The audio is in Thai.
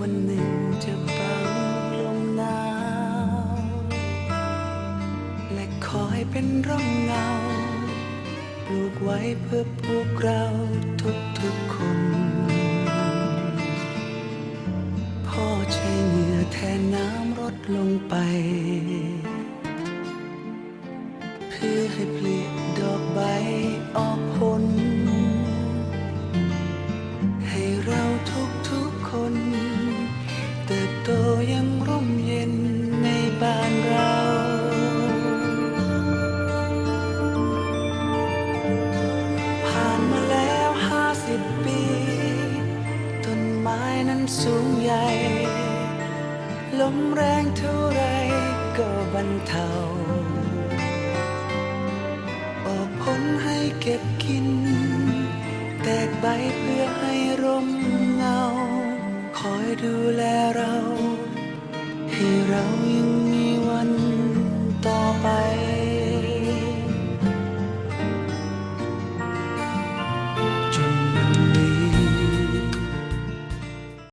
วันหนึ่งจะบางลมหนาว และคอยเป็นร่องเงาปลูกไว้เพื่อพวกเราทุกทุกคน พ่อใช้เหงื่อแทนน้ำรดลงไป เพื่อให้ผลิดอกใบออก บ้านเราผ่านมาแล้วห้าสิบปี ต้นไม้นั้นสูงใหญ่ลมแรงเท่าไรก็บรรเทาออกผลให้เก็บกิน แตกใบเพื่อให้ร่มเงา คอยดูแลเรา ให้เรายัง